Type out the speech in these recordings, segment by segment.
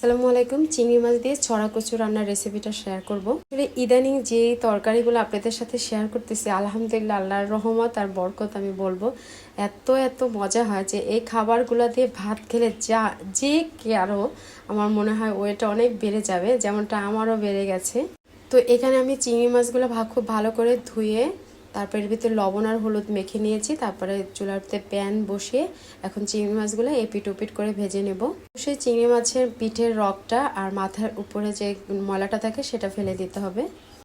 আসসালামু আলাইকুম, চিংড়ি মাছ দিয়ে ছড়া কচু রান্নার রেসিপিটা শেয়ার করব। আসলে ইদানিং যে তরকারিগুলো আপনাদের সাথে শেয়ার করতেছি, আলহামদুলিল্লাহ আল্লাহর রহমত আর বরকত আমি বলব, এত এত মজা হয় যে এই খাবারগুলো দিয়ে ভাত খেলে যা, যে আরও আমার মনে হয় ওয়েটা অনেক বেড়ে যাবে, যেমনটা আমারও বেড়ে গেছে। তো এখানে আমি চিংড়ি মাছগুলো খুব ভালো করে ধুয়ে তারপর এর ভিতরে লবণ আর হলুদ মেখে নিয়েছি, তারপরে চুলাতে প্যান বসিয়ে এখন চিংড়ি মাছগুলো এপিট ওপিট করে ভেজে নেব। সেই চিংড়ি মাছের পিঠের রকটা আর মাথার উপরে যে ময়লাটা থাকে সেটা ফেলে দিতে হবে।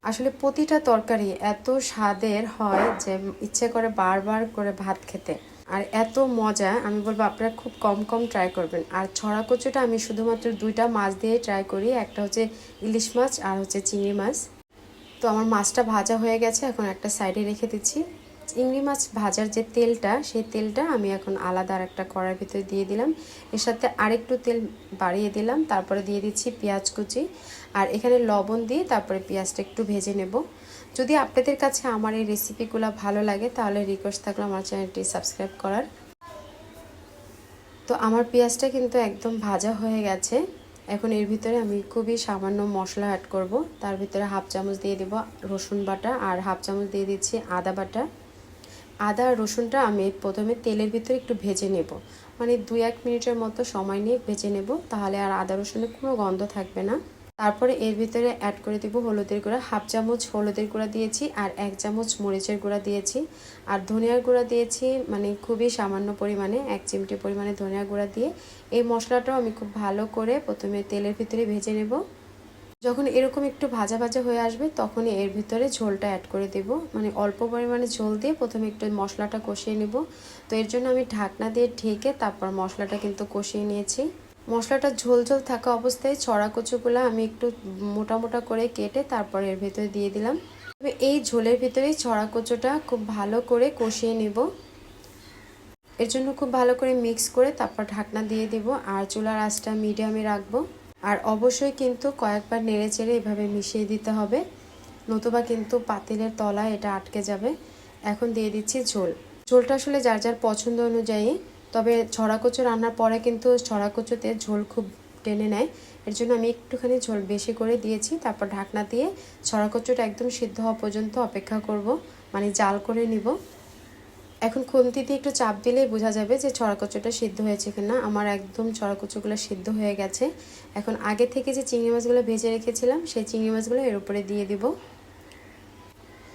আসলে প্রতিটা তরকারি এত স্বাদের হয় যে ইচ্ছে করে বারবার করে ভাত খেতে। আর এত মজা, আমি বলব আপনারা খুব কম কম ট্রাই করবেন। আর ছড়া কচুটা আমি শুধুমাত্র দুইটা মাছ দিয়ে ট্রাই করি, একটা হচ্ছে ইলিশ মাছ আর হচ্ছে চিংড়ি মাছ। তো আমার মাছটা ভাজা হয়ে গেছে, এখন একটা সাইডে রেখে দিচ্ছি। চিংড়ি মাছ ভাজার যে তেলটা, সেই তেলটা আমি এখন আলাদা আর একটা কড়ার ভিতরে দিয়ে দিলাম। এর সাথে আরেকটু তেল বাড়িয়ে দিলাম, তারপরে দিয়ে দিচ্ছি পেঁয়াজ কুচি। আর এখানে লবণ দিয়ে তারপরে পেঁয়াজটা একটু ভেজে নেব। যদি আপনাদের কাছে আমার এই রেসিপিগুলো ভালো লাগে, তাহলে রিকোয়েস্ট থাকল আমার চ্যানেলটি সাবস্ক্রাইব করার। তো আমার পেঁয়াজটা কিন্তু একদম ভাজা হয়ে গেছে। এখন এর ভিতরে আমি খুবই সামান্য মশলা অ্যাড করব। তার ভিতরে হাফ চামচ দিয়ে দেব রসুন বাটা আর হাফ চামচ দিয়ে দিচ্ছি আদা বাটা। আদা আর রসুনটা আমি প্রথমে তেলের ভিতরে একটু ভেজে নেব। মানে দুই এক মিনিটের মতো সময় নিয়ে ভেজে নেব, তাহলে আর আদা রসুনের কোনো গন্ধ থাকবে না। তারপরে এর ভিতরে অ্যাড করে দিব হলুদের গুঁড়া হাফ চামচ হলুদের গুঁড়া দিয়েছি আর এক চামচ মরিচের গুঁড়া দিয়েছি। আর ধনিয়ার গুঁড়া দিয়েছি মানে খুবই সামান্য পরিমাণে, এক চিমটি পরিমাণে ধনিয়া গুঁড়া দিয়ে। এই মশলাটাও আমি খুব ভালো করে প্রথমে তেলের ভিতরে ভেজে নেব। যখন এরকম একটু ভাজা ভাজা হয়ে আসবে, তখনই এর ভিতরে ঝোলটা অ্যাড করে দেব। মানে অল্প পরিমাণে ঝোল দিয়ে প্রথমে একটু মশলাটা কষিয়ে নেব। তো এর জন্য আমি ঢাকনা দিয়ে ঢেকে তারপর মশলাটা কিন্তু কষিয়ে নিয়েছি। মশলাটা ঝোল ঝোল থাকা অবস্থায় ছড়া কচুগুলো আমি একটু মোটা মোটা করে কেটে তারপর এর ভিতরে দিয়ে দিলাম। তবে এই ঝোলের ভিতরেই ছড়া কচুটা খুব ভালো করে কষিয়ে নেব। এর জন্য খুব ভালো করে মিক্স করে তারপর ঢাকনা দিয়ে দিব আর চুলার আঁচটা মিডিয়ামে রাখব। আর অবশ্যই কিন্তু কয়েকবার নেড়ে চেড়ে এভাবে মিশিয়ে দিতে হবে, নতুবা কিন্তু পাতিলের তলায় এটা আটকে যাবে। এখন দিয়ে দিচ্ছি ঝোল। ঝোলটা আসলে যার যার পছন্দ অনুযায়ী তবে ছড়া কচু রান্নার পরে কিন্তু ছড়া কচুতে ঝোল খুব টেনে নেয়। এর জন্য আমি একটুখানি ঝোল বেশি করে দিয়েছি। তারপর ঢাকনা দিয়ে ছড়া কচুটা একদম সিদ্ধ হওয়া পর্যন্ত অপেক্ষা করব মানে জাল করে নিব। এখন খুন্তি দিয়ে একটু চাপ দিলেই বোঝা যাবে যে ছড়া কচুটা সিদ্ধ হয়েছে কিনা। আমার একদম ছড়া কচুগুলো সিদ্ধ হয়ে গেছে। এখন আগে থেকে যে চিংড়ি মাছগুলো ভেজে রেখেছিলাম, সেই চিংড়ি মাছগুলো এর উপরে দিয়ে দিব।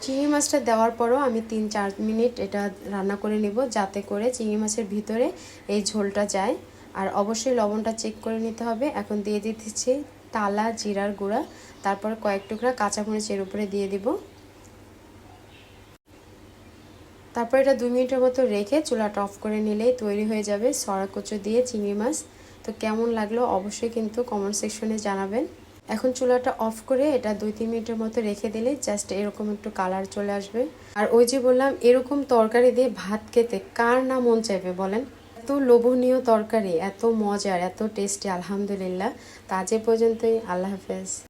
চিংড়ি মাছটা দেওয়ার পরও আমি তিন চার মিনিট এটা রান্না করে নিব, যাতে করে চিংড়ি মাছের ভিতরে এই ঝোলটা যায়। আর অবশ্যই লবণটা চেক করে নিতে হবে। এখন দিয়ে দিতেছি তালা, জিরার গুঁড়া, তারপর কয়েক টুকরা কাঁচামরিচ এর উপরে দিয়ে দিব। তারপর এটা দুই মিনিটের মতো রেখে চুলাটা অফ করে নিলেই তৈরি হয়ে যাবে সরা কচু দিয়ে চিংড়ি মাছ। তো কেমন লাগল অবশ্যই কিন্তু কমেন্ট সেকশনে জানাবেন। এখন চুলাটা অফ করে এটা দুই, তিন মিনিটের মতো রেখে দিলে জাস্ট এরকম একটু কালার চলে আসবে। আর ওই যে বললাম, এরকম তরকারি দিয়ে ভাত খেতে কার না মন চাইবে বলেন? এত লোভনীয় তরকারি, এত মজার, এত টেস্টি, আলহামদুলিল্লাহ। তা যে পর্যন্তই, আল্লাহ হাফেজ।